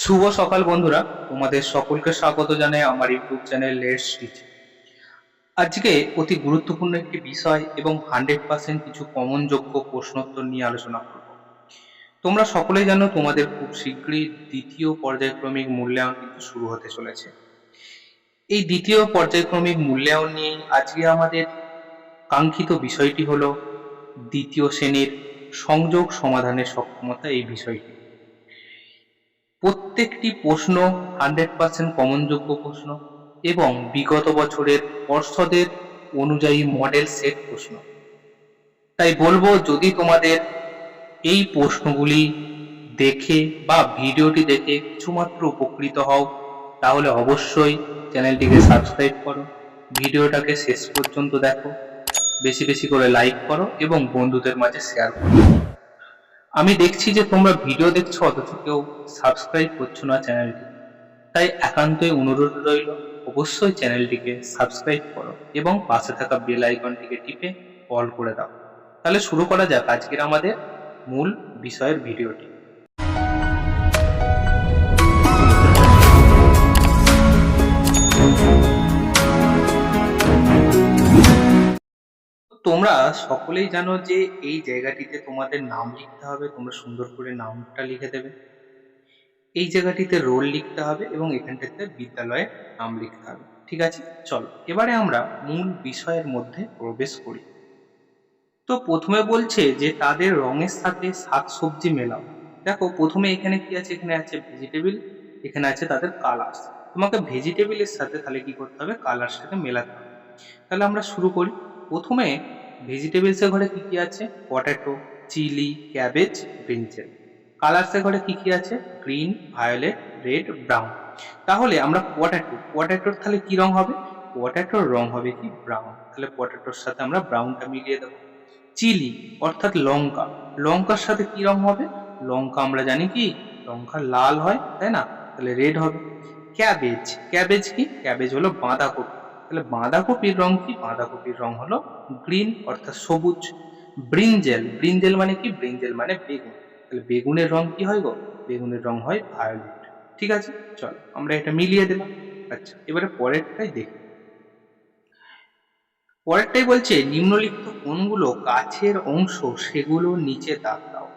শুভ সকাল বন্ধুরা, তোমাদের সকলকে স্বাগত জানাই আমার ইউটিউব চ্যানেল লেটস আজকে অতি গুরুত্বপূর্ণ একটি বিষয় এবং হান্ড্রেড পার্সেন্ট কিছু কমন যোগ্য প্রশ্নোত্তর নিয়ে আলোচনা করব। তোমরা সকলেই জানো তোমাদের খুব শীঘ্রই দ্বিতীয় পর্যায়ক্রমিক মূল্যায়ন কিন্তু শুরু হতে চলেছে। এই দ্বিতীয় পর্যায়ক্রমিক মূল্যায়ন নিয়ে আজকে আমাদের কাঙ্ক্ষিত বিষয়টি হলো দ্বিতীয় শ্রেণির সংযোগ সমাধানের সক্ষমতা এই বিষয়টি। প্রত্যেকটি প্রশ্ন হান্ড্রেড পার্সেন্ট কমনযোগ্য প্রশ্ন এবং বিগত বছরের পর্ষদের অনুযায়ী মডেল সেট প্রশ্ন। তাই বলব, যদি তোমাদের এই প্রশ্নগুলি দেখে বা ভিডিওটি দেখে কিছুমাত্র উপকৃত হও, তাহলে অবশ্যই চ্যানেলটিকে সাবস্ক্রাইব করো। ভিডিওটাকে শেষ পর্যন্ত দেখো। বেশি বেশি করে লাইক করো এবং বন্ধুদের মাঝে শেয়ার করো। আমি দেখছি যে তোমরা ভিডিও দেখছ, অথচ কেউ সাবস্ক্রাইব করছ না চ্যানেলটি। তাই একান্তই অনুরোধ রইল, অবশ্যই চ্যানেলটিকে সাবস্ক্রাইব করো এবং পাশে থাকা বেল আইকনটিকে টিপে অল করে দাও। তাহলে শুরু করা যাক আজকের আমাদের মূল বিষয়ের ভিডিওটি। তোমরা সকলেই জানো যে এই জায়গাটিতে তোমাদের নাম লিখতে হবে, তোমরা সুন্দর করে নামটা লিখে দেবে। এই জায়গাটিতে রোল লিখতে হবে এবং এখানটাতে বিদ্যালয়ের নাম লিখতে হবে। ঠিক আছে? চলো, এবারে আমরা মূল বিষয়ের মধ্যে প্রবেশ করি। তো প্রথমে বলছে যে তাদের রঙের সাথে শাকসবজি মেলাও। দেখো, প্রথমে এখানে কি আছে? এখানে আছে ভেজিটেবল এখানে আছে তাদের কালার্স তোমাকে ভেজিটেবলের সাথে তাহলে কি করতে হবে? কালার্সটাকে মেলাতে হবে। তাহলে আমরা শুরু করি। প্রথমে ভেজিটেবলসের ঘরে কি কি আছে? পটেটো চিলি ক্যাবেজ ব্রিঞ্জেল কালার্সের ঘরে কি কি আছে? গ্রিন ভায়োলেট রেড ব্রাউন তাহলে আমরা পটেটো পটেটোর তাহলে কি রং হবে? পটেটোর রং হবে কি ব্রাউন তাহলে পটেটোর সাথে আমরা ব্রাউনটা মিলিয়ে দেবো। চিলি অর্থাৎ লঙ্কা। লঙ্কার সাথে কি রং হবে? লঙ্কা আমরা জানি কি? লঙ্কা লাল হয়, তাই না? তাহলে রেড হবে। ক্যাবেজ ক্যাবেজ কি? ক্যাবেজ হলো বাঁধাকপি। তাহলে বাঁধাকপির রং কি? বাঁধাকপির রং হলো গ্রিন অর্থাৎ সবুজ। ব্রিঞ্জেল ব্রিঞ্জেল মানে কি? ব্রিঞ্জেল মানে বেগুন। তাহলে বেগুনের রং কি হয় গো? বেগুনের রং হয় ভায়োলেট ঠিক আছে? চলো, আমরা এটা মিলিয়ে দিলাম। আচ্ছা এবারে পরেরটাই দেখি। পরেরটাই বলছে, নিম্নলিখিত কোনগুলো গাছের অংশ সেগুলো নিচে দাগ দাও।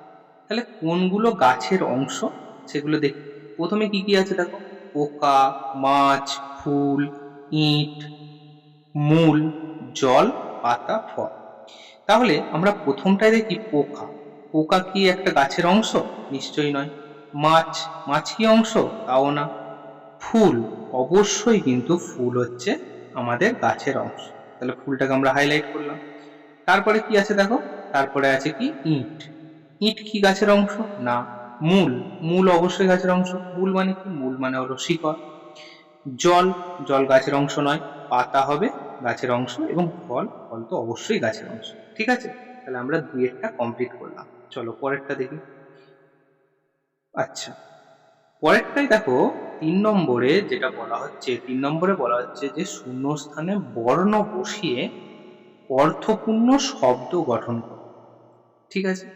তাহলে কোনগুলো গাছের অংশ সেগুলো দেখি। প্রথমে কি কি আছে দেখো? পোকা, মাছ, ফুল, ইট মূল, জল, পাতা, ফল। তাহলে আমরা প্রথমটায় দেখি পোকা। পোকা কি একটা গাছের অংশ? নিশ্চয়ই নয়। মাছ মাছ কি অংশ? তাও না। ফুল, অবশ্যই কিন্তু ফুল হচ্ছে আমাদের গাছের অংশ। তাহলে ফুলটাকে আমরা হাইলাইট করলাম। তারপরে কি আছে দেখো? তারপরে আছে কি? ইট। ইট কি গাছের অংশ? না। মূল মূল অবশ্যই গাছের অংশ। মূল মানে কি? মূল মানে হলো শিকড়। জল জল গাছের অংশ নয়। পাতা হবে গাছের অংশ এবং ফল ফল তো অবশ্যই গাছের অংশ। ঠিক আছে? তাহলে আমরা দুইয়েরটা কমপ্লিট করলাম। চলো পরেরটা দেখি। আচ্ছা। পরেরটাই দেখো, তিন নম্বরে যেটা বলা হচ্ছে, তিন নম্বরে বলা হচ্ছে যে শূন্যস্থানে বর্ণ বসিয়ে অর্থপূর্ণ শব্দ গঠন করো। ঠিক আছে?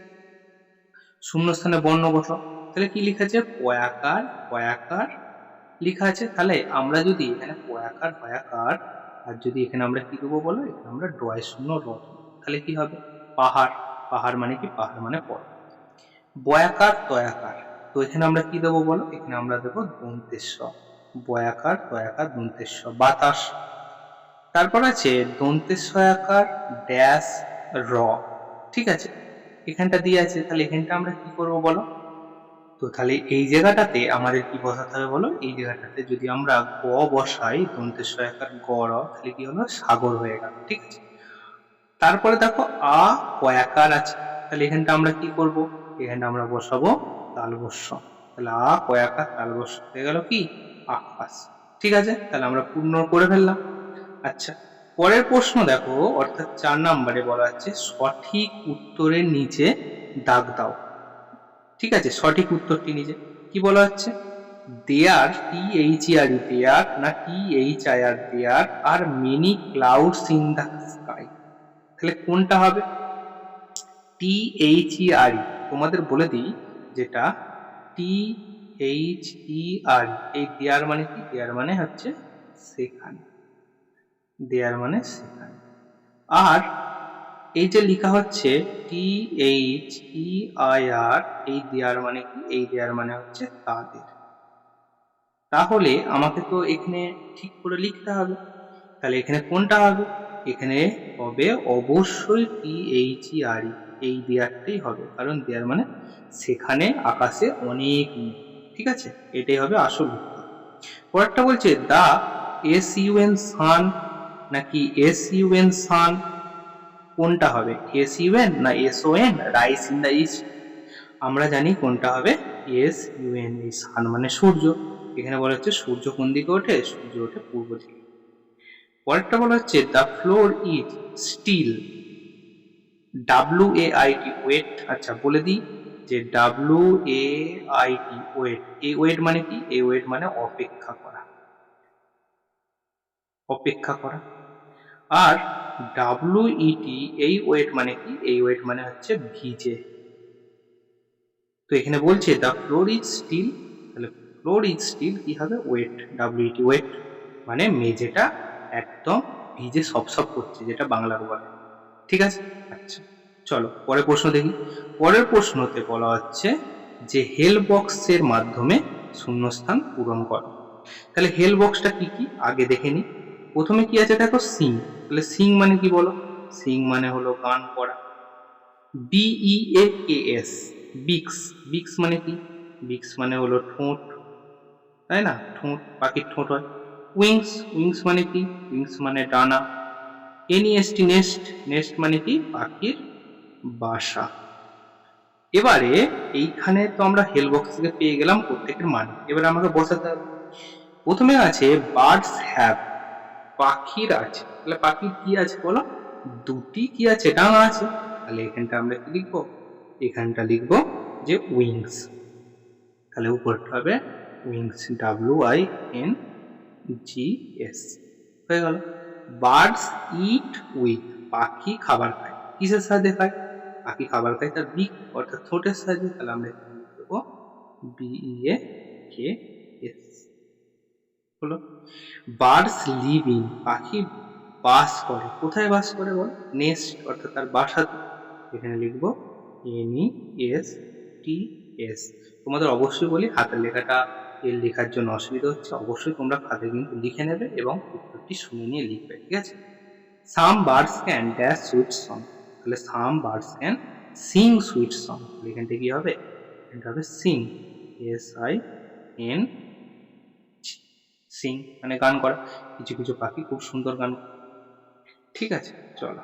শূন্যস্থানে বর্ণ বসাও তাহলে কি লেখা আছে? পয়াকার পয়াকার লেখা আছে। তাহলে আমরা যদি এখানে পয়াকার পয়াকার আর যদি এখানে আমরা কি দেবো বলো? এখানে আমরা ডয় শূন্য র তাহলে কি হবে? পাহাড়। পাহাড় মানে কি? পাহাড় মানে পর্বত। বয়াকার, তয়াকার। তো এখানে আমরা কি দেবো বলো? এখানে আমরা দেবো দন্তেশ্ব বয়াকার, তয়াকার দন্তেশ্ব বাতাস। তারপর আছে দন্তেশ্বয়াকার ড্যাশ র। ঠিক আছে? এখানটা দিয়ে আছে। তাহলে এখানটা আমরা কি করব বলো? তো তাহলে এই জায়গাটাতে আমাদের কি বসাতে হবে বলো? এই জায়গাটাতে যদি আমরা গ বসাই দন্তেশ্বয়াকার গ র, তাহলে কি হলো? সাগর হয়ে গেল, ঠিক আছে? তারপরে দেখো, আ কয়াকার আছে। তাহলে এখানটা আমরা কি করব? এখানটা আমরা বসাবো তালবস্য। তাহলে আ কয়াকার তালবস্য হয়ে গেল কি? আকাশ, ঠিক আছে? তাহলে আমরা পূর্ণ করে ফেললাম। আচ্ছা পরের প্রশ্ন দেখো, অর্থাৎ চার নম্বরে বলা হচ্ছে, সঠিক উত্তরের নিচে দাগ দাও। ঠিক আছে, সঠিক উত্তরটি নিচে কি বলা হচ্ছে? দেয়ার T H R E there না T H I R there are many clouds in the sky তাহলে কোনটা হবে? টি এইচ ই আর ই তোমাদের বলে দিই যেটা টি এইচ ই আর এই দেয়ার মানে কি? দেয়ার মানে হচ্ছে সেখানে। দেয়ার মানে সেখানে। আর এই যে লেখা হচ্ছে টি এইচ ই আই আর এই দেয়ার মানে কি? এই দেয়ার মানে হচ্ছে তাদের। তাহলে আমাকে তো এখানে ঠিক করে লিখতে হবে। তাহলে এখানে কোনটা হবে? এখানে হবে অবশ্যই টি এইচ ই আর ই এই দেয়ারটাই হবে। কারণ দেয়ার মানে সেখানে আকাশে অনেক। ঠিক আছে? এটাই হবে আসল উত্তর। পরেরটা বলছে দা এস ইউএন সান নাকি এস ইউএন সান কোনটা হবে? এস ইউএন না S O N rise in the east আমরা জানি কোনটা হবে? এস ইউএন এই সান মানে সূর্য। এখানে বলা হচ্ছে সূর্য কোন দিকে ওঠে? সূর্য ওঠে পূর্ব দিকে। পরেরটা বলা হচ্ছে the floor is still W A I T wait আচ্ছা বলে দিই যে W A I T wait এই ওয়েট মানে কি? এই ওয়েট মানে অপেক্ষা করা। অপেক্ষা করা। আর ডাব্লিউ ইটি এই ওয়েট মানে কি? এই ওয়েট মানে হচ্ছে ভিজে। তো এখানে বলছে দ্য ফ্লোর ইজ স্টিল তাহলে ফ্লোর ইজ স্টিল কি হবে? ওয়েট ডাব্লিউটি ওয়েট মানে মেঝেটা একদম ভিজে সব করছে, যেটা বাংলার বলে ঠিক আছে? আচ্ছা চলো, পরের প্রশ্ন দেখি। পরের প্রশ্নতে বলা হচ্ছে যে হেল বক্সের মাধ্যমে শূন্যস্থান পূরণ করো। তাহলে হেল বক্সটা কি কি? আগে দেখে নি। প্রথমে কি আছে দেখো? সিং। তাহলে সিং মানে কি বলো? সিং মানে হলো গান করা। B E A K S বিক্স। বিক্স মানে কি? বিক্স মানে হলো ঠোঁট। তাই না? ঠোঁট, পাখির ঠোঁট হয়। উইংস। উইংস মানে কি? উইংস মানে ডানা। এনইএসটি নেস্ট। নেস্ট মানে কি? পাখির বাসা। এবারে এইখানে তো আমরা হেল বক্স থেকে পেয়ে গেলাম প্রত্যেকের মানে। এবারে আমাকে বসাতে হবে। প্রথমে আছে বার্ডস হ্যাভ। পাখির আছে। তাহলে পাখির কি আছে বলো? দুটি কি আছে? ডানা আছে। তাহলে এখানটা আমরা কি লিখব? এখানটা লিখব যে উইংস তাহলে উপরটা হবে wings W I N G S হয়ে গেল। বার্ডস ইট উইথ পাখি খাবার খায়। কিসের সাহায্যে খায়? পাখি খাবার খায় তার বিক অর্থাৎ ঠোঁটের সাহায্যে। তাহলে আমরা লিখব বিএ কে এস হলো বার্ডস লিভ ইন পাখি বাস করে। কোথায় বাস করে বল? নেস্ট অর্থাৎ তার বাসাতে এখানে লিখব N E S T S তোমাদের অবশ্যই বলি হাতের লেখাটা এর লেখার জন্য অসুবিধা হচ্ছে। অবশ্যই তোমরা খাতে কিন্তু লিখে নেবে এবং উত্তরটি শুনে নিয়ে লিখবে, ঠিক আছে? Some birds can dash sweet song তাহলে some birds can sing sweet song এখানটা কি হবে? এটা হবে sing S I N sing মানে গান করা। কিছু কিছু পাখি খুব সুন্দর গান ঠিক আছে, চলো।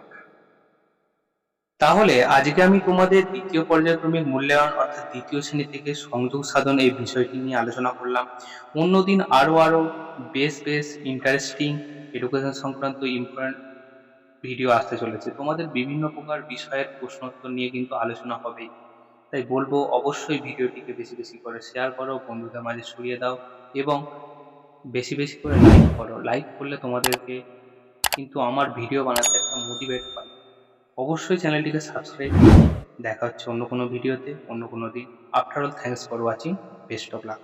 তাহলে আজকে আমি তোমাদের দ্বিতীয় পর্যায়ক্রমিক মূল্যায়ন, অর্থাৎ দ্বিতীয় শ্রেণি থেকে সংযোগ সাধন এই বিষয়টি নিয়ে আলোচনা করলাম। অন্যদিন আরও আরও বেশ বেশ ইন্টারেস্টিং এডুকেশন সংক্রান্ত ইম্পর্টেন্ট ভিডিও আসতে চলেছে। তোমাদের বিভিন্ন প্রকার বিষয়ের প্রশ্নোত্তর নিয়ে কিন্তু আলোচনা হবেই। তাই বলব, অবশ্যই ভিডিওটিকে বেশি বেশি করে শেয়ার করো, বন্ধুদের মাঝে ছড়িয়ে দাও এবং বেশি বেশি করে লাইক করো। লাইক করলে তোমাদেরকে কিন্তু আমার ভিডিও বানাতে একটা মোটিভেট পাই অবশ্যই চ্যানেলটিকে সাবস্ক্রাইব দেখা হচ্ছে অন্য কোনো ভিডিওতে অন্য কোনো দিন। After all thanks for watching best of luck